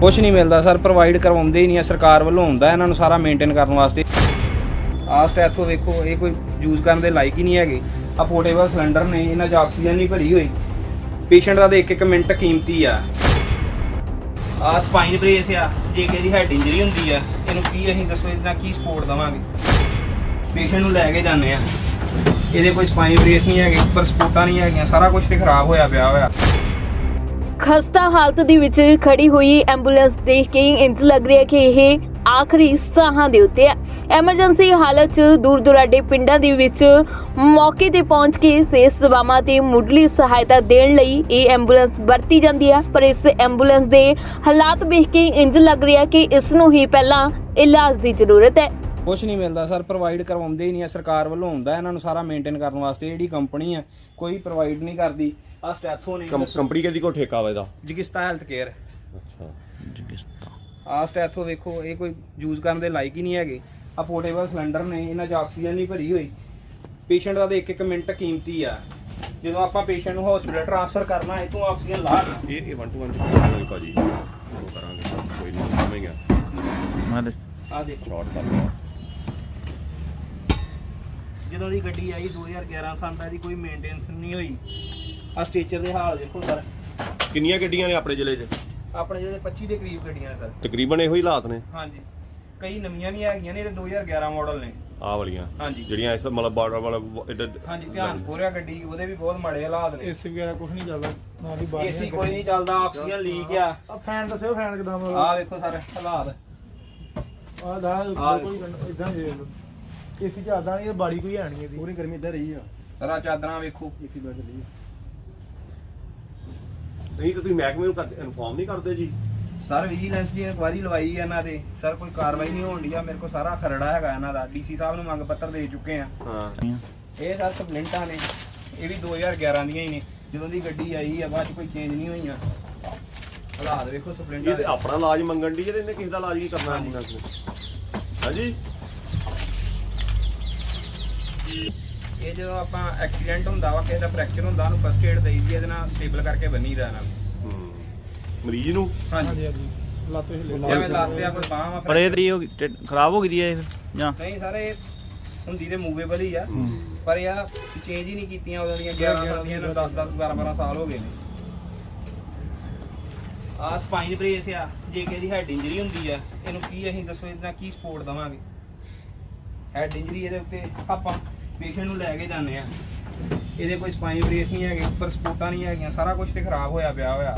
ਕੁਝ ਨਹੀਂ ਮਿਲਦਾ ਸਰ ਪ੍ਰੋਵਾਈਡ ਕਰਵਾਉਂਦੇ ਹੀ ਨਹੀਂ ਆ, ਸਰਕਾਰ ਵੱਲੋਂ ਹੁੰਦਾ ਇਹਨਾਂ ਨੂੰ ਸਾਰਾ ਮੇਨਟੇਨ ਕਰਨ ਵਾਸਤੇ। ਆਹ ਸਟੈਥੋ ਵੇਖੋ, ਇਹ ਕੋਈ ਯੂਜ਼ ਕਰਨ ਦੇ ਲਾਇਕ ਹੀ ਨਹੀਂ ਹੈਗੇ। ਆ ਪੋਰਟੇਬਲ ਸਿਲੰਡਰ ਨੇ, ਇਹਨਾਂ 'ਚ ਆਕਸੀਜਨ ਨਹੀਂ ਭਰੀ ਹੋਈ। ਪੇਸ਼ੈਂਟ ਦਾ ਤਾਂ ਇੱਕ ਇੱਕ ਮਿੰਟ ਕੀਮਤੀ ਆ। ਆ ਸਪਾਈਨ ਬ੍ਰੇਸ ਆ, ਜੇ ਕਿਸੇ ਦੀ ਹੈਡ ਇੰਜਰੀ ਹੁੰਦੀ ਆ, ਇਹਨੂੰ ਕੀ ਅਸੀਂ ਦੱਸੋ, ਇਹਦਾ ਕੀ ਸਪੋਰਟ ਦਵਾਂਗੇ? ਪੇਸ਼ੈਂਟ ਨੂੰ ਲੈ ਕੇ ਜਾਂਦੇ ਆ। ਇਹਦੇ ਕੋਈ ਸਪਾਈਨ ਬ੍ਰੇਸ ਨਹੀਂ ਹੈਗੇ, ਪਰ ਸਪੋਰਟਾਂ ਨਹੀਂ ਹੈਗੀਆਂ, ਸਾਰਾ ਕੁਝ ਤੇ ਖਰਾਬ ਹੋਇਆ ਪਿਆ ਹੋਇਆ। ਖਸਤਾ ਹਾਲਤ ਦੇ ਵਿੱਚ ਖੜੀ ਹੋਈ ਐਂਬੂਲੈਂਸ ਦੇਖ ਕੇ ਇੰਜ ਲੱਗ ਰਿਹਾ ਕਿ ਇਹ ਆਖਰੀ ਸਾਹਾਂ ਦੇ ਉੱਤੇ ਹੈ। ਐਮਰਜੈਂਸੀ ਹਾਲਤ 'ਚ ਦੂਰ ਦੁਰਾਡੇ ਪਿੰਡਾਂ ਦੇ ਵਿੱਚ ਮੌਕੇ ਤੇ ਪਹੁੰਚ ਕੇ ਸਿਹਤ ਸੇਵਾਵਾਂ ਤੇ ਮੁੱਢਲੀ ਸਹਾਇਤਾ ਦੇਣ ਲਈ ਇਹ ਐਂਬੂਲੈਂਸ ਵਰਤੀ ਜਾਂਦੀ ਹੈ। ਪਰ ਇਸ ਐਂਬੂਲੈਂਸ ਦੇ ਹਾਲਾਤ ਵੇਖ ਕੇ ਇੰਜ ਲੱਗ ਰਿਹਾ ਕਿ ਇਸ ਨੂੰ ਹੀ ਪਹਿਲਾਂ ਇਲਾਜ ਦੀ ਜ਼ਰੂਰਤ ਹੈ। ਕੁਝ ਨਹੀਂ ਮਿਲਦਾ ਸਰ ਪ੍ਰੋਵਾਈਡ ਕਰਵਾਉਂਦੇ ਹੀ ਨਹੀਂ ਆ। ਸਰਕਾਰ ਵੱਲੋਂ ਹੁੰਦਾ ਇਹਨਾਂ ਨੂੰ ਸਾਰਾ ਮੇਨਟੇਨ ਕਰਨ ਵਾਸਤੇ। ਜਿਹੜੀ ਕੰਪਨੀ ਆ, ਕੋਈ ਪ੍ਰੋਵਾਈਡ ਨਹੀਂ ਕਰਦੀ। ਆ ਸਟੈਥੋ ਨੇ ਕੰਪ- ਕੰਪਨੀ ਕਿਹਦੀ ਕੋ ਠੇਕਾ ਵਾ ਇਹਦਾ? ਜਗਿਸਤਾ ਹੈਲਥ ਕੇਅਰ ਅੱਛਾ ਆ ਸਟੈਥੋ ਵੇਖੋ ਇਹ ਕੋਈ ਯੂਜ਼ ਕਰਨ ਦੇ ਲਾਇਕ ਹੀ ਨਹੀਂ ਹੈਗੇ। ਆ ਪੋਰਟੇਬਲ ਸਿਲੰਡਰ ਨੇ ਇਹਨਾਂ 'ਚ ਆਕਸੀਜਨ ਨਹੀਂ ਭਰੀ ਹੋਈ। ਪੇਸ਼ੈਂਟ ਦਾ ਤਾਂ ਇੱਕ ਇੱਕ ਮਿੰਟ ਕੀਮਤੀ ਆ। ਜਦੋਂ ਆਪਾਂ ਪੇਸ਼ੈਂਟ ਨੂੰ ਹਸਪੀਟਲ ਟ੍ਰਾਂਸਫਰ ਕਰਨਾ ਹੈ ਤੂੰ ਆਕਸੀਜਨ ਲਾ ਕੇ। ਇਹ ਇਹ 1 ਟੂ 1 ਕਰਾਂਗੇ ਭਾਜੀ। ਉਹ ਕਰਾਂਗੇ। ਕੋਈ ਨਹੀਂ ਸਮਝੇਗਾ ਆ। ਦੇਖੋ। ਸ਼ਾਰਟ ਕਰ ਲਓ। ਜਦੋਂ ਦੀ ਗੱਡੀ ਆਈ 2011 ਸਾਲ ਦਾ ਇਹਦੀ ਕੋਈ ਮੇਨਟੇਨੈਂਸ ਨਹੀਂ ਹੋਈ। ਆ ਸਟੇਚਰ ਦੇ ਹਾਲ ਦੇਖੋ ਸਰ। ਕਿੰਨੀਆਂ ਗੱਡੀਆਂ ਨੇ ਆਪਣੇ ਜ਼ਿਲ੍ਹੇ 'ਚ? ਆਪਣੇ ਜਿਹੜੇ 25 ਦੇ ਕਰੀਬ ਗੱਡੀਆਂ ਨੇ ਸਰ। ਤਕਰੀਬਨ ਇਹੋ ਹੀ ਹਾਲਾਤ ਨੇ? ਹਾਂਜੀ। ਕਈ ਨਵੀਆਂ ਵੀ ਹੈਗੀਆਂ ਨੇ ਇਹ 2011 ਮਾਡਲ ਨੇ। ਆਹ ਵਾਲੀਆਂ। ਹਾਂਜੀ। ਜਿਹੜੀਆਂ ਇਸ ਮਤਲਬ ਬਾਰਡਰ ਵਾਲਾ ਇੱਧਰ ਹਾਂਜੀ ਧਿਆਨ ਪੂਰਿਆ ਗੱਡੀ ਉਹਦੇ ਵੀ ਬਹੁਤ ਮਾੜੇ ਹਾਲਾਤ ਨੇ। ਏਸੀ ਵਗੈਰਾ ਕੁਝ ਨਹੀਂ ਚੱਲਦਾ ਨਾ ਦੀ ਬਾਹਰ ਏਸੀ ਕੋਈ ਨਹੀਂ ਚੱਲਦਾ ਆਕਸੀਜਨ ਲੀਕ ਆ। ਆ ਫੈਨ ਦੱਸਿਓ ਫੈਨ ਕਿਦਾਂ ਮਤਲਬ? ਆ ਵੇਖੋ ਸਰ ਹਾਲਾਤ। ਆ ਦਾ ਆਹ ਕੋਈ ਇਦਾਂ ਦੇ ਏਸੀ ਚੱਲਦਾ ਨਹੀਂ ਇਹ ਬਾੜੀ ਕੋਈ ਹੈ ਨਹੀਂ ਇਹਦੀ। ਪੂਰੀ ਗਰਮੀ ਇੱਧਰ ਰਹੀ ਆ। ਸਰਾ ਚਾਦਰਾਂ ਵੇਖੋ। ਏਸੀ ਬਸ ਲਈ ਨਹੀਂ ਤਾਂ ਤੁਸੀਂ ਮਹਿਕਮੇ ਨੂੰ ਇਨਫੋਰਮ ਨਹੀਂ ਕਰਦੇ ਜੀ? ਸਰ ਵਿਜੀਲੈਂਸ ਦੀ ਇਨਕੁਆਇਰੀ ਲਵਾਈ ਹੈ ਇਹਨਾਂ ਤੇ। ਸਰ ਕੋਈ ਕਾਰਵਾਈ ਨਹੀਂ ਹੋਣ ਡਈ ਆ। ਮੇਰੇ ਕੋਲ ਸਾਰਾ ਖਰੜਾ ਹੈਗਾ ਇਹਨਾਂ ਦਾ। ਡੀਸੀ ਸਾਹਿਬ ਨੂੰ ਮੰਗ ਪੱਤਰ ਦੇ ਚੁੱਕੇ ਆ। ਹਾਂ। ਇਹ ਸਰ ਕੰਪਲੇਂਟਾਂ ਨੇ। ਇਹ ਵੀ 2011 ਦੀਆਂ ਹੀ ਨੇ। ਜਦੋਂ ਦੀ ਗੱਡੀ ਆਈ ਆ ਬਾਅਦ ਚ ਕੋਈ ਚੇਂਜ ਨਹੀਂ ਹੋਈਆਂ। ਹਾਲਾਤ ਵੇਖੋ ਇਹ ਸਪਲੈਂਡਰ ਤੇ ਆਪਣਾ ਇਲਾਜ ਮੰਗਣ ਦੀ ਤੇ ਇਹਨੇ ਕਿਸੇ ਦਾ ਇਲਾਜ ਕੀ ਕਰਨਾ ਐਂਬੂਲੈਂਸ ਨੇ ਹਾਂਜੀ। ਇਹ ਜਦੋਂ ਆਪਾਂ ਐਕਸੀਡੈਂਟ ਹੁੰਦਾ ਵਾ ਕਿਸੇ ਦਾ ਫ੍ਰੈਕਚਰ ਹੁੰਦਾ ਉਹਨੂੰ ਫਸਟ ਏਡ ਦੇਈਦੀ ਇਹਦੇ ਨਾਲ ਸਟੇਬਲ ਕਰਕੇ ਬੰਨੀਦਾ ਇਹਨਾਂ ਨੂੰ। ਹੂੰ ਮਰੀਜ਼ ਨੂੰ? ਹਾਂਜੀ ਹਾਂਜੀ। ਲੱਤ ਹਿੱਲੇ ਜਿਵੇਂ ਲੱਤ ਆ ਕੋਈ ਬਾਹਾਂ ਵਾ ਪਰ ਇਹ ਤਰੀ ਹੋ ਗਈ ਢਿੱਡ ਖਰਾਬ ਹੋ ਗਈ ਦੀ ਹੈ ਇਹ ਜਾਂ? ਨਹੀਂ ਸਾਰੇ ਹੁੰਦੀ ਤੇ ਮੂਵੇਬਲ ਹੀ ਆ। ਪਰ ਇਹ ਚੇਂਜ ਹੀ ਨਹੀਂ ਕੀਤੀਆਂ ਉਦੋਂ ਦੀਆਂ 11 ਸਾਲ ਦੀਆਂ 10 10 12 12 ਸਾਲ ਹੋ ਗਏ ਨੇ। ਆ ਸਪਾਈਨ ਬ੍ਰੇਸ ਆ ਜੇ ਕਿਸੇ ਦੀ ਹੈਡ ਇੰਜਰੀ ਹੁੰਦੀ ਆ ਇਹਨੂੰ ਕੀ ਅਸੀਂ ਦੱਸੋ ਇਹਦਾ ਕੀ ਸਪੋਰਟ ਦਵਾਂਗੇ? ਹੈਡ ਇੰਜਰੀ ਇਹਦੇ ਉੱਤੇ ਆਪਾਂ ਪੇਸ਼ੈਂਟ ਨੂੰ ਲੈ ਕੇ ਜਾਂਦੇ ਆ। ਇਹਦੇ ਕੋਈ ਸਪਾਈਨ ਬ੍ਰੇਸ ਨਹੀਂ ਹੈਗੇ ਉੱਪਰ ਸਪੋਰਟਾਂ ਨਹੀਂ ਹੈਗੀਆਂ ਸਾਰਾ ਕੁਝ ਤੇ ਖਰਾਬ ਹੋਇਆ ਪਿਆ ਹੋਇਆ।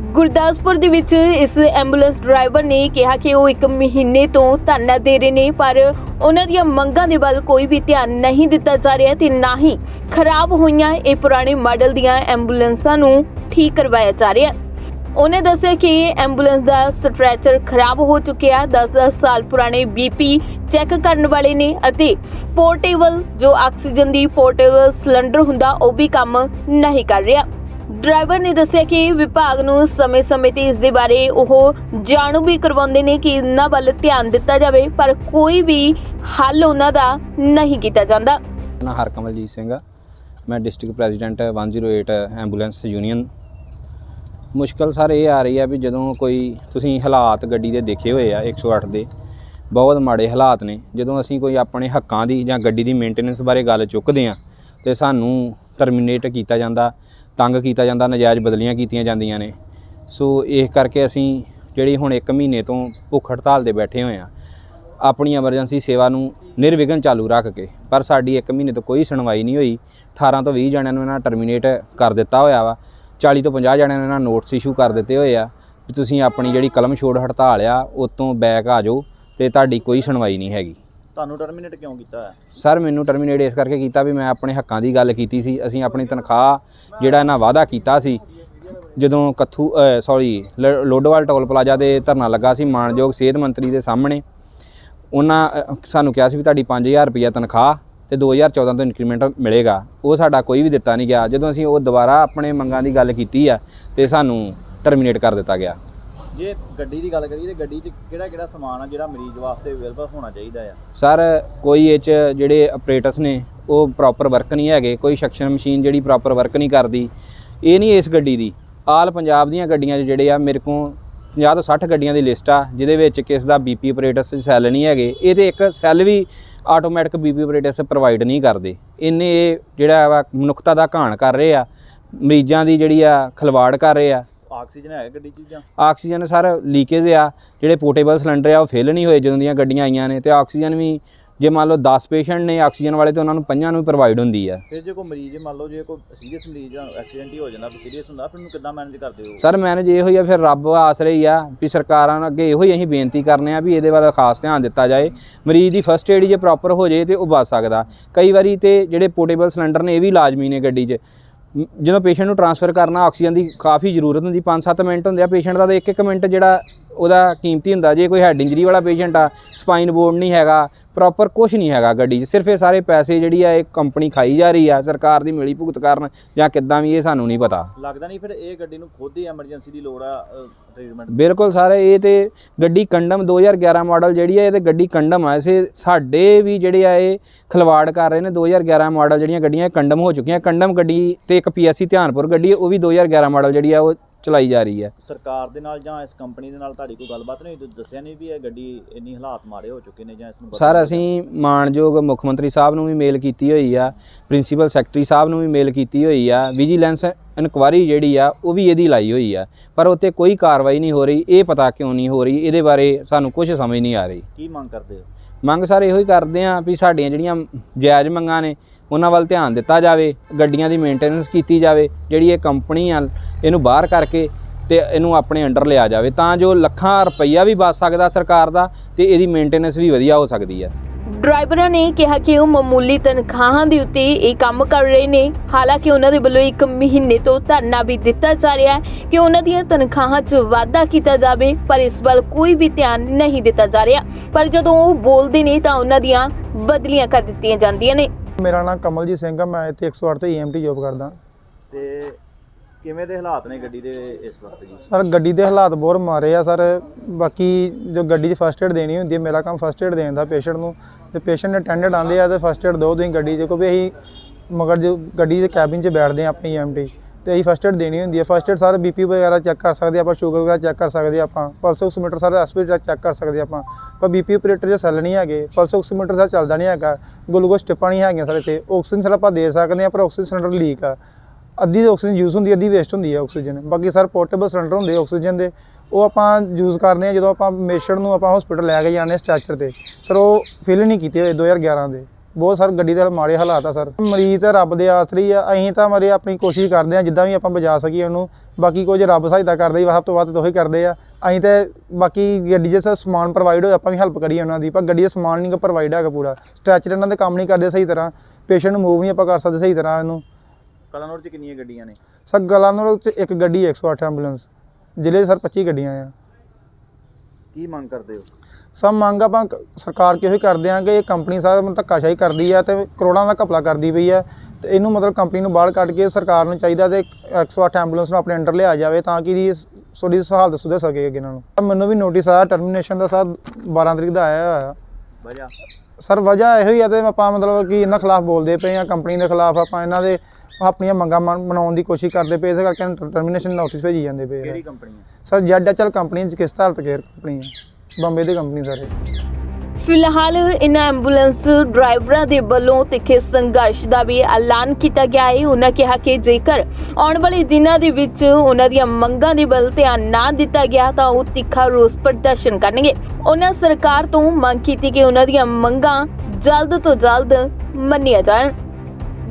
ਗੁਰਦਾਸਪੁਰ ਦੇ ਵਿੱਚ ਇਸ ਐਂਬੂਲੈਂਸ ਡਰਾਈਵਰ ਨੇ ਕਿਹਾ ਕਿ ਉਹ ਇੱਕ ਮਹੀਨੇ ਤੋਂ ਧਰਨਾ ਦੇ ਰਹੇ ਨੇ, ਪਰ ਉਹਨਾਂ ਦੀਆਂ ਮੰਗਾਂ ਦੇ ਵੱਲ ਕੋਈ ਵੀ ਧਿਆਨ ਨਹੀਂ ਦਿੱਤਾ ਜਾ ਰਿਹਾ ਤੇ ਨਾ ਹੀ ਖਰਾਬ ਹੋਈਆਂ ਇਹ ਪੁਰਾਣੇ ਮਾਡਲ ਦੀਆਂ ਐਂਬੂਲੈਂਸਾਂ ਨੂੰ ਠੀਕ ਕਰਵਾਇਆ ਜਾ ਰਿਹਾ। ਉਹਨੇ ਦੱਸਿਆ ਕਿ ਐਂਬੂਲੈਂਸ ਦਾ ਸਟ੍ਰੈਚਰ ਖਰਾਬ ਹੋ ਚੁੱਕਿਆ 10-10 ਸਾਲ ਪੁਰਾਣੇ ਬੀਪੀ ਚੈੱਕ ਕਰਨ ਵਾਲੇ ਨੇ ਅਤੇ ਪੋਰਟੇਬਲ ਜੋ ਆਕਸੀਜਨ ਦੀ ਪੋਰਟੇਬਲ ਸਿਲੰਡਰ ਹੁੰਦਾ, ਉਹ ਵੀ ਕੰਮ ਨਹੀਂ ਕਰ ਰਿਹਾ। ਡਰਾਈਵਰ ਨੇ ਦੱਸਿਆ ਕਿ ਵਿਭਾਗ ਨੂੰ ਸਮੇਂ-ਸਮੇਂ ਤੇ ਇਸ ਦੇ ਬਾਰੇ ਉਹ ਜਾਣੂ ਵੀ ਕਰਵਾਉਂਦੇ ਨੇ ਕਿ ਇਹਨਾਂ ਵੱਲ ਧਿਆਨ ਦਿੱਤਾ ਜਾਵੇ, ਪਰ ਕੋਈ ਵੀ ਹੱਲ ਉਹਨਾਂ ਦਾ ਨਹੀਂ ਕੀਤਾ ਜਾਂਦਾ। ਨਾ ਹਰਕਮਲਜੀਤ ਸਿੰਘ ਆ। ਮੈਂ ਡਿਸਟ੍ਰਿਕਟ ਪ੍ਰੈਜ਼ੀਡੈਂਟ 108 ਐਂਬੂਲੈਂਸ ਯੂਨੀਅਨ। ਮੁਸ਼ਕਲ ਸਰ ਇਹ ਆ ਰਹੀ ਆ ਵੀ ਜਦੋਂ ਕੋਈ ਤੁਸੀਂ ਹਾਲਾਤ ਗੱਡੀ ਦੇ ਦੇਖੇ ਹੋਏ ਆ 108 ਦੇ, ਬਹੁਤ ਮਾੜੇ ਹਾਲਾਤ ਨੇ। ਜਦੋਂ ਅਸੀਂ ਕੋਈ ਆਪਣੇ ਹੱਕਾਂ ਦੀ ਜਾਂ ਗੱਡੀ ਦੀ ਮੇਨਟੇਨੈਂਸ ਬਾਰੇ ਗੱਲ ਚੁੱਕਦੇ ਆ, ਤੇ ਸਾਨੂੰ ਟਰਮੀਨੇਟ ਕੀਤਾ ਜਾਂਦਾ ਤੰਗ ਕੀਤਾ ਜਾਂਦਾ, ਨਜਾਇਜ਼ ਬਦਲੀਆਂ ਕੀਤੀਆਂ ਜਾਂਦੀਆਂ ਨੇ। ਸੋ ਇਸ ਕਰਕੇ ਅਸੀਂ ਜਿਹੜੀ ਹੁਣ 1 ਮਹੀਨੇ ਤੋਂ ਭੁੱਖ ਹੜਤਾਲ ਦੇ ਬੈਠੇ ਹੋਏ ਆ ਆਪਣੀ ਐਮਰਜੈਂਸੀ ਸੇਵਾ ਨੂੰ ਨਿਰਵਿਘਨ ਚਾਲੂ ਰੱਖ ਕੇ। ਪਰ ਸਾਡੀ 1 ਮਹੀਨੇ ਤੋਂ ਕੋਈ ਸੁਣਵਾਈ ਨਹੀਂ ਹੋਈ। 18 ਤੋਂ 20 ਜਣਿਆਂ ਨੂੰ ਇਹਨਾਂ ਟਰਮੀਨੇਟ ਕਰ ਦਿੱਤਾ ਹੋਇਆ ਵਾ। 40 ਤੋਂ 50 ਜਣਿਆਂ ਨੂੰ ਇਹਨਾਂ ਨੋਟਿਸ ਇਸ਼ੂ ਕਰ ਦਿੱਤੇ ਹੋਏ ਆ ਵੀ ਤੁਸੀਂ ਆਪਣੀ ਜਿਹੜੀ ਕਲਮ ਛੋੜ ਹੜਤਾਲ ਆ, ਉਤੋਂ ਬੈਕ ਆ ਜਾਓ ਤੇ ਤੁਹਾਡੀ ਕੋਈ ਸੁਣਵਾਈ ਨਹੀਂ ਹੈਗੀ। ਤੁਹਾਨੂੰ ਟਰਮੀਨੇਟ ਕਿਉਂ ਕੀਤਾ ਹੈ? ਸਰ ਮੈਨੂੰ ਟਰਮੀਨੇਟ ਇਸ ਕਰਕੇ ਕੀਤਾ ਵੀ ਮੈਂ ਆਪਣੇ ਹੱਕਾਂ ਦੀ ਗੱਲ ਕੀਤੀ ਸੀ। ਅਸੀਂ ਆਪਣੀ ਤਨਖਾਹ ਜਿਹੜਾ ਇਹਨਾਂ ਵਾਅਦਾ ਕੀਤਾ ਸੀ, ਜਦੋਂ Kathu sorry Ladowal toll plaza ਦੇ ਧਰਨਾ ਲੱਗਾ ਸੀ, ਮਾਨਯੋਗ ਸਿਹਤ ਮੰਤਰੀ ਦੇ ਸਾਹਮਣੇ, ਉਹਨਾਂ ਸਾਨੂੰ ਕਿਹਾ ਸੀ ਵੀ ਤੁਹਾਡੀ 5000 ਰੁਪਈਆ ਤਨਖਾਹ ਤੇ 2014 ਤੋਂ ਇਨਕਰੀਮੈਂਟ ਮਿਲੇਗਾ। ਉਹ ਸਾਡਾ ਕੋਈ ਵੀ ਦਿੱਤਾ ਨਹੀਂ ਗਿਆ। ਜਦੋਂ ਅਸੀਂ ਉਹ ਦੁਬਾਰਾ ਆਪਣੇ ਮੰਗਾਂ ਦੀ ਗੱਲ ਕੀਤੀ ਆ ਤੇ ਸਾਨੂੰ ਟਰਮੀਨੇਟ ਕਰ ਦਿੱਤਾ ਗਿਆ। ਜੇ ਗੱਡੀ ਦੀ ਗੱਲ ਕਰੀਏ ਤੇ ਗੱਡੀ 'ਚ ਕਿਹੜਾ ਕਿਹੜਾ ਸਮਾਨ ਆ ਜਿਹੜਾ ਮਰੀਜ਼ ਵਾਸਤੇ ਅਵੇਲੇਬਲ ਹੋਣਾ ਚਾਹੀਦਾ ਆ? ਸਰ, ਕੋਈ ਇਹ 'ਚ ਜਿਹੜੇ ਆਪਰੇਟਰਸ ਨੇ, ਉਹ ਪ੍ਰੋਪਰ ਵਰਕ ਨਹੀਂ ਹੈਗੇ, ਕੋਈ ਸ਼ਕਸ਼ਨ ਮਸ਼ੀਨ ਜਿਹੜੀ ਪ੍ਰੋਪਰ ਵਰਕ ਨਹੀਂ ਕਰਦੀ। ਇਹ ਨਹੀਂ ਇਸ ਗੱਡੀ ਦੀ। ਆਲ ਪੰਜਾਬ ਦੀਆਂ ਗੱਡੀਆਂ 'ਚ ਜਿਹੜੇ ਆ, ਮੇਰੇ ਕੋਲ 50 ਤੋਂ 60 ਗੱਡੀਆਂ ਦੀ ਲਿਸਟ ਆ, ਜਿਹਦੇ ਵਿੱਚ ਕਿਸ ਦਾ ਬੀਪੀ ਆਪਰੇਟਰਸ ਸੈੱਲ ਨਹੀਂ ਹੈਗੇ। ਇਹ ਤੇ ਇੱਕ ਸੈੱਲ ਵੀ ਆਟੋਮੈਟਿਕ ਬੀਪੀ ਆਪਰੇਟਰਸ ਪ੍ਰੋਵਾਈਡ ਨਹੀਂ ਕਰਦੇ। ਇਹਨੇ ਇਹ ਜਿਹੜਾ ਵਾ ਮਨੁੱਖਤਾ ਦਾ ਘਾਣ ਕਰ ਰਹੇ ਆ, ਮਰੀਜ਼ਾਂ ਦੀ ਜਿਹੜੀ ਆ ਖਲਵਾੜ ਕਰ ਰਹੇ ਆ। ਆਕਸੀਜਨ ਹੈ ਗੱਡੀ 'ਚ ਜਾਂ ਆਕਸੀਜਨ ਸਰ ਲੀਕੇਜ ਆ ਜਿਹੜੇ ਪੋਰਟੇਬਲ ਸਿਲੰਡਰ ਆ ਉਹ ਫਿਲ ਨਹੀਂ ਹੋਏ ਜਦੋਂ ਦੀਆਂ ਗੱਡੀਆਂ ਆਈਆਂ ਨੇ ਤੇ ਆਕਸੀਜਨ ਵੀ ਜੇ ਮੰਨ ਲਓ 10 ਪੇਸ਼ੈਂਟ ਨੇ ਆਕਸੀਜਨ ਵਾਲੇ ਤੇ ਉਹਨਾਂ ਨੂੰ ਪੰਜਾਂ ਨੂੰ ਪ੍ਰੋਵਾਈਡ ਹੁੰਦੀ ਆ। ਫਿਰ ਜੇ ਕੋਈ ਮਰੀਜ਼ ਮੰਨ ਲਓ ਜੇ ਕੋਈ ਸੀਰੀਅਸ ਮਰੀਜ਼ ਜਾਂ ਐਕਸੀਡੈਂਟ ਹੀ ਹੋ ਜਾਂਦਾ ਸੀਰੀਅਸ ਹੁੰਦਾ ਫਿਰ ਉਹਨੂੰ ਕਿੱਦਾਂ ਮੈਨੇਜ ਕਰਦੇ ਹੋ? ਸਰ ਮੈਨੇਜ ਇਹੋ ਹੀ ਆ ਫਿਰ ਰੱਬ ਆਸਰੇ ਹੀ ਆ ਵੀ ਸਰਕਾਰਾਂ ਨੂੰ ਅੱਗੇ ਇਹੋ ਹੀ ਅਸੀਂ ਬੇਨਤੀ ਕਰਨੇ ਆ ਵੀ ਇਹਦੇ ਵੱਲ ਖਾਸ ਧਿਆਨ ਦਿੱਤਾ ਜਾਏ। ਮਰੀਜ਼ ਦੀ ਫਸਟ ਏਡ ਜੇ ਪ੍ਰੋਪਰ ਹੋ ਜਾਏ ਤੇ ਉਹ ਬਚ ਸਕਦਾ। ਕਈ ਵਾਰੀ ਤੇ ਜਿਹੜੇ ਪੋਰਟੇਬਲ ਸਿਲੰਡਰ ਨੇ ਇਹ ਵੀ ਲਾਜ਼ਮੀ ਨੇ ਗੱਡੀ 'ਚ। ਜਦੋਂ ਪੇਸ਼ੈਂਟ ਨੂੰ ਟਰਾਂਸਫਰ ਕਰਨਾ ਆਕਸੀਜਨ ਦੀ ਕਾਫੀ ਜ਼ਰੂਰਤ ਹੁੰਦੀ 5-7 ਮਿੰਟ ਹੁੰਦੇ ਆ, ਪੇਸ਼ੈਂਟ ਦਾ ਤੇ 1-1 ਮਿੰਟ ਜਿਹੜਾ ਉਹਦਾ ਕੀਮਤੀ ਹੁੰਦਾ ਜੇ ਕੋਈ ਹੈਡ ਇੰਜਰੀ ਵਾਲਾ ਪੇਸ਼ੈਂਟ ਆ ਸਪਾਈਨ ਬੋਰਡ ਨਹੀਂ ਹੈਗਾ ਪ੍ਰੋਪਰ ਕੁਝ ਨਹੀਂ ਹੈਗਾ ਗੱਡੀ 'ਚ ਸਿਰਫ ਇਹ ਸਾਰੇ ਪੈਸੇ ਜਿਹੜੀ ਆ ਇਹ ਕੰਪਨੀ ਖਾਈ ਜਾ ਰਹੀ ਆ ਸਰਕਾਰ ਦੀ ਮਿਲੀ ਭੁਗਤ ਕਾਰਨ ਜਾਂ ਕਿੱਦਾਂ ਵੀ ਇਹ ਸਾਨੂੰ ਨਹੀਂ ਪਤਾ। ਲੱਗਦਾ ਨਹੀਂ ਫਿਰ ਇਹ ਗੱਡੀ ਨੂੰ ਖੁਦ ਹੀ ਐਮਰਜੈਂਸੀ ਦੀ ਲੋੜ ਆ ਟ੍ਰੀਟਮੈਂਟ ਬਿਲਕੁਲ ਸਾਰੇ ਇਹ ਤੇ ਗੱਡੀ ਕੰਡਮ 2011 ਮਾਡਲ ਜਿਹੜੀ ਹੈ ਇਹ ਤੇ ਗੱਡੀ ਕੰਡਮ ਆ ਇਸੇ ਸਾਡੇ ਵੀ ਜਿਹੜੇ ਆ ਇਹ ਖਲਵਾੜ ਕਰ ਰਹੇ ਨੇ 2011 ਮਾਡਲ ਜਿਹੜੀਆਂ ਗੱਡੀਆਂ ਇਹ ਕੰਡਮ ਹੋ ਚੁੱਕੀਆਂ ਕੰਡਮ ਗੱਡੀ ਤੇ ਇੱਕ ਪੀਐਸਸੀ ਧਿਆਨਪੁਰ ਗੱਡੀ ਉਹ ਵੀ 2011 ਮਾਡਲ ਜਿਹੜੀ ਆ ਉਹ ਚਲਾਈ ਜਾ ਰਹੀ ਹੈ। ਸਰਕਾਰ ਦੇ ਨਾਲ ਜਾਂ ਇਸ ਕੰਪਨੀ ਦੇ ਨਾਲ ਤੁਹਾਡੀ ਕੋਈ ਗੱਲਬਾਤ ਨਹੀਂ ਤੁਸੀਂ ਦੱਸਿਆ ਨਹੀਂ ਵੀ ਇਹ ਗੱਡੀ ਇੰਨੀ ਹਾਲਾਤ ਮਾੜੇ ਹੋ ਚੁੱਕੇ ਨੇ ਜਾਂ ਇਸ ਨੂੰ ਸਰ? ਅਸੀਂ ਮਾਣਯੋਗ ਮੁੱਖ ਮੰਤਰੀ ਸਾਹਿਬ ਨੂੰ ਵੀ ਮੇਲ ਕੀਤੀ ਹੋਈ ਆ ਪ੍ਰਿੰਸੀਪਲ ਸੈਕਟਰੀ ਸਾਹਿਬ ਨੂੰ ਵੀ ਮੇਲ ਕੀਤੀ ਹੋਈ ਆ ਵਿਜੀਲੈਂਸ ਇਨਕੁਆਰੀ ਜਿਹੜੀ ਆ ਉਹ ਵੀ ਇਹਦੀ ਲਾਈ ਹੋਈ ਆ। ਪਰ ਉੱਤੇ ਕੋਈ ਕਾਰਵਾਈ ਨਹੀਂ ਹੋ ਰਹੀ ਇਹ ਪਤਾ ਕਿਉਂ ਨਹੀਂ ਹੋ ਰਹੀ ਇਹਦੇ ਬਾਰੇ ਸਾਨੂੰ ਕੁਝ ਸਮਝ ਨਹੀਂ ਆ ਰਹੀ। ਕੀ ਮੰਗ ਕਰਦੇ ਹੋ? ਮੰਗ ਸਰ ਇਹੋ ਹੀ ਕਰਦੇ ਆ ਵੀ ਸਾਡੀਆਂ ਜਿਹੜੀਆਂ ਜਾਇਜ਼ ਮੰਗਾਂ ਨੇ ਉਹਨਾਂ ਵੱਲ ਧਿਆਨ ਦਿੱਤਾ ਜਾਵੇ, ਗੱਡੀਆਂ ਦੀ ਮੇਨਟੇਨੈਂਸ ਕੀਤੀ ਜਾਵੇ, ਜਿਹੜੀ ਇਹ ਕੰਪਨੀ ਆ, ਇਹਨੂੰ ਬਾਹਰ ਕਰਕੇ ਤੇ ਇਹਨੂੰ ਆਪਣੇ ਅੰਡਰ ਲਿਆ ਜਾਵੇ, ਤਾਂ ਜੋ ਲੱਖਾਂ ਰੁਪਈਆ ਵੀ ਬਚ ਸਕਦਾ ਸਰਕਾਰ ਦਾ ਤੇ ਇਹਦੀ ਮੇਨਟੇਨੈਂਸ ਵੀ ਵਧੀਆ ਹੋ ਸਕਦੀ ਹੈ। ਡਰਾਈਵਰਾਂ ਨੇ ਕਿਹਾ ਕਿ ਉਹ ਮਾਮੂਲੀ ਤਨਖਾਹਾਂ ਦੇ ਉੱਤੇ ਇਹ ਕੰਮ ਕਰ ਰਹੇ ਨੇ। ਹਾਲਾਂਕਿ ਉਹਨਾਂ ਦੇ ਵੱਲੋਂ ਇੱਕ ਮਹੀਨੇ ਤੋਂ ਧਰਨਾ ਵੀ ਦਿੱਤਾ ਜਾ ਰਿਹਾ ਹੈ ਕਿ ਉਹਨਾਂ ਦੀਆਂ ਤਨਖਾਹਾਂ 'ਚ ਵਾਧਾ ਕੀਤਾ ਜਾਵੇ, ਪਰ ਇਸ ਵੱਲ ਕੋਈ ਵੀ ਧਿਆਨ ਨਹੀਂ ਦਿੱਤਾ ਜਾ ਰਿਹਾ। ਪਰ ਜਦੋਂ ਉਹ ਬੋਲਦੇ ਨੇ ਤਾਂ ਉਹਨਾਂ ਦੀਆਂ ਬਦਲੀਆਂ ਕਰ ਦਿੱਤੀਆਂ ਜਾਂਦੀਆਂ ਨੇ। ਮੇਰਾ ਨਾਮ ਕਮਲਜੀਤ ਸਿੰਘ ਆ ਮੈਂ ਇੱਥੇ 108 ਤੇ ਈਐਮਟੀ ਜੌਬ ਕਰਦਾ। ਤੇ ਕਿਵੇਂ ਦੇ ਹਾਲਾਤ ਨੇ ਗੱਡੀ ਦੇ ਇਸ ਵਕਤ ਜੀ? ਸਰ ਗੱਡੀ ਦੇ ਹਾਲਾਤ ਬਹੁਤ ਮਾਰੇ ਆ ਸਰ। ਬਾਕੀ ਜੋ ਗੱਡੀ ਦੀ ਫਸਟ ਏਡ ਦੇਣੀ ਹੁੰਦੀ ਹੈ ਮੇਰਾ ਕੰਮ ਫਸਟ ਏਡ ਦੇਣ ਦਾ ਪੇਸ਼ੈਂਟ ਨੂੰ। ਤੇ ਪੇਸ਼ੈਂਟ ਅਟੈਂਡੈਂਟ ਆਉਂਦੇ ਆ ਤੇ ਫਸਟ ਏਡ ਦਿਓ ਤੁਸੀਂ ਗੱਡੀ 'ਚ ਕਿਉਂਕਿ ਅਸੀਂ ਮਗਰ ਜੋ ਗੱਡੀ ਦੇ ਕੈਬਿਨ 'ਚ ਬੈਠਦੇ ਆ ਆਪਣੀ ਈਐਮਟੀ ਤੇ ਅਸੀਂ ਫਸਟ ਏਡ ਦੇਣੀ ਹੁੰਦੀ ਹੈ। ਫਸਟ ਏਡ ਸਰ ਬੀਪੀ ਵਗੈਰਾ ਚੈੱਕ ਕਰ ਸਕਦੇ ਆਪਾਂ ਸ਼ੂਗਰ ਵਗੈਰਾ ਚੈੱਕ ਕਰ ਸਕਦੇ ਆਪਾਂ। Pulse oximeter sir S P check ਕਰ ਸਕਦੇ ਆਪਾਂ। ਪਰ ਬੀਪੀ ਆਪਰੇਟਰ 'ਚ ਸੈੱਲ ਨਹੀਂ ਹੈਗੇ। ਪਲਸ ਆਕਸੀਮੀਟਰ ਸਰ ਚੱਲਦਾ ਨਹੀਂ ਹੈਗਾ। ਗਲੂਕੋਜ਼ ਟਿੱਪਾਂ ਨਹੀਂ ਹੈਗੀਆਂ ਸਰ ਇੱਥੇ ਆਕਸੀਜਨ ਸਰ ਆਪਾਂ ਦੇ ਸਕਦੇ ਆ, ਪਰ ਆਕਸੀਜਨ ਸਿਲੰਡਰ ਲੀਕ ਆ। ਅੱਧੀ ਆਕਸੀਜਨ ਯੂਜ਼ ਹੁੰਦੀ, ਅੱਧੀ ਵੇਸਟ ਹੁੰਦੀ ਹੈ ਆਕਸੀਜਨ ਬਾਕੀ ਸਰ ਪੋਰਟੇਬਲ ਸਿਲੰਡਰ ਹੁੰਦੇ ਆਕਸੀਜਨ ਦੇ। ਉਹ ਆਪਾਂ ਯੂਜ਼ ਕਰਦੇ ਆ ਜਦੋਂ ਆਪਾਂ ਪੇਸ਼ੈਂਟ ਨੂੰ ਆਪਾਂ ਹਸਪੀਟਲ ਲੈ ਕੇ ਜਾਂਦੇ ਸਟ੍ਰੈਚਰ ਤੇ। ਸਰ ਉਹ ਫਿਲ ਨਹੀਂ ਕੀਤੇ ਹੋਏ 2011 ਦੇ। ਬਹੁਤ ਸਰ ਗੱਡੀ ਦੇ ਮਾੜੇ ਹਾਲਾਤ ਆ ਸਰ। ਮਰੀਜ਼ ਤਾਂ ਰੱਬ ਦੇ ਆਸਰੇ ਹੀ ਆ ਅਸੀਂ ਤਾਂ ਮਰੇ ਆਪਣੀ ਕੋਸ਼ਿਸ਼ ਕਰਦੇ ਆ ਜਿੱਦਾਂ ਵੀ ਆਪਾਂ ਬਚਾ ਸਕੀਏ ਉਹਨੂੰ। ਬਾਕੀ ਕੁਝ ਰੱਬ ਸਹਾਇਤਾ ਕਰਦੇ ਹੀ ਸਭ ਤੋਂ ਵੱਧ ਤਾਂ ਉਹੀ ਕਰਦੇ ਆ। ਅਸੀਂ ਤੇ ਬਾਕੀ ਗੱਡੀ ਸਰ ਸਮਾਨ ਪ੍ਰੋਵਾਈਡ ਹੋਇਆ ਆਪਾਂ ਵੀ ਹੈਲਪ ਕਰੀਏ ਉਹਨਾਂ ਦੀ ਪਰ ਗੱਡੀ ਦਾ ਸਮਾਨ ਨਹੀਂ ਪ੍ਰੋਵਾਈਡ ਹੈਗਾ ਪੂਰਾ। ਸਟ੍ਰੈਚਰ ਇਹਨਾਂ ਦੇ ਕੰਮ ਨਹੀਂ ਕਰਦੇ ਸਹੀ ਤਰ੍ਹਾਂ। ਪੇਸ਼ੈਂਟ ਨੂੰ ਮੂਵ ਨਹੀਂ ਆਪਾਂ ਕਰ ਸਕਦੇ ਸਹੀ ਤਰ੍ਹਾਂ ਇਹਨੂੰ। ਕਲਾਨੌਰ 'ਚ ਕਿੰਨੀਆਂ ਗੱਡੀਆਂ ਨੇ? ਸਰ ਗਲਾਨੋਰ ਚ ਇੱਕ ਗੱਡੀ 108 ਐਂਬੂਲੈਂਸ ਜ਼ਿਲ੍ਹੇ ਸਰ 25 ਗੱਡੀਆਂ ਆ। ਕੀ ਮੰਗ ਕਰਦੇ ਹੋ? ਸਭ ਮੰਗ ਆਪਾਂ ਕ- ਸਰਕਾਰ ਕਿਹੋ ਹੀ ਕਰਦੇ ਆ ਕਿ ਇਹ ਕੰਪਨੀ ਮਤਲਬ ਧੱਕਾਸ਼ਾਹੀ ਕਰਦੀ ਆ ਤੇ ਕਰੋੜਾਂ ਦਾ ਘਪਲਾ ਕਰਦੀ ਪਈ ਆ ਤੇ ਇਹਨੂੰ ਮਤਲਬ ਕੰਪਨੀ ਨੂੰ ਬਾਹਰ ਕੱਢ ਕੇ ਸਰਕਾਰ ਨੂੰ ਚਾਹੀਦਾ ਤੇ 108 ਐਂਬੂਲੈਂਸ ਨੂੰ ਆਪਣੇ ਅੰਡਰ ਲਿਆ ਜਾਵੇ ਤਾਂ ਕਿ ਇਹਦੀ ਥੋੜੀ ਹਾਲਤ ਸੁਧਰ ਸਕੇ ਅੱਗੇ ਇਹਨਾਂ ਨੂੰ ਮੈਨੂੰ ਵੀ ਨੋਟਿਸ ਆਇਆ ਟਰਮੀਨੇਸ਼ਨ ਦਾ ਸਰ 12 ਤਰੀਕ ਦਾ ਆਇਆ ਹੋਇਆ। ਵਜ੍ਹਾ? ਸਰ ਵਜ੍ਹਾ ਇਹੋ ਹੀ ਆ ਤੇ ਆਪਾਂ ਮਤਲਬ ਕਿ ਇਹਨਾਂ ਖਿਲਾਫ ਬੋਲਦੇ ਪਏ ਆ ਕੰਪਨੀ ਦੇ ਖਿਲਾਫ ਆਪਾਂ ਇਹਨਾਂ ਦੇ ਆਪਣੀਆਂ ਮੰਗਾਂ ਮਨ- ਮਨਾਉਣ ਦੀ ਕੋਸ਼ਿਸ਼ ਕਰਦੇ ਪਏ ਇਸ ਕਰਕੇ ਟਰਮੀਨੇਸ਼ਨ ਨੋਟਿਸ ਭੇਜੀ ਜਾਂਦੇ ਪਏ ਆ ਕਿਹੜੀ ਕੰਪਨੀ ਹੈ? ਸਰ ਜੈਡ ਐਚਐਲ ਕੰਪਨੀ ਚ ਕਿਸ ਹਾਲਤ ਕੇਅਰ ਕੰਪਨੀ ਹੈ ਬੰਬੇ ਦੀ ਕੰਪਨੀ ਸਰ ਇਹ। ਫਿਲਹਾਲ ਇਨ੍ਹਾਂ ਐਂਬੂਲੈਂਸ ਡਰਾਈਵਰਾਂ ਦੇ ਵੱਲੋਂ ਤਿੱਖੇ ਸੰਘਰਸ਼ ਦਾ ਵੀ ਐਲਾਨ ਕੀਤਾ ਗਿਆ ਹੈ। ਉਹਨਾਂ ਕਿਹਾ ਕਿ ਜੇਕਰ ਆਉਣ ਵਾਲੇ ਦਿਨਾਂ ਦੇ ਵਿੱਚ ਉਹਨਾਂ ਦੀਆਂ ਮੰਗਾਂ ਦੇ ਵੱਲ ਧਿਆਨ ਨਾ ਦਿੱਤਾ ਗਿਆ ਤਾਂ ਉਹ ਤਿੱਖਾ ਰੋਸ ਪ੍ਰਦਰਸ਼ਨ ਕਰਨਗੇ। ਉਹਨਾਂ ਸਰਕਾਰ ਤੋਂ ਮੰਗ ਕੀਤੀ ਕਿ ਉਹਨਾਂ ਦੀਆਂ ਮੰਗਾਂ ਜਲਦ ਤੋਂ ਜਲਦ ਮੰਨੀਆਂ ਜਾਣ।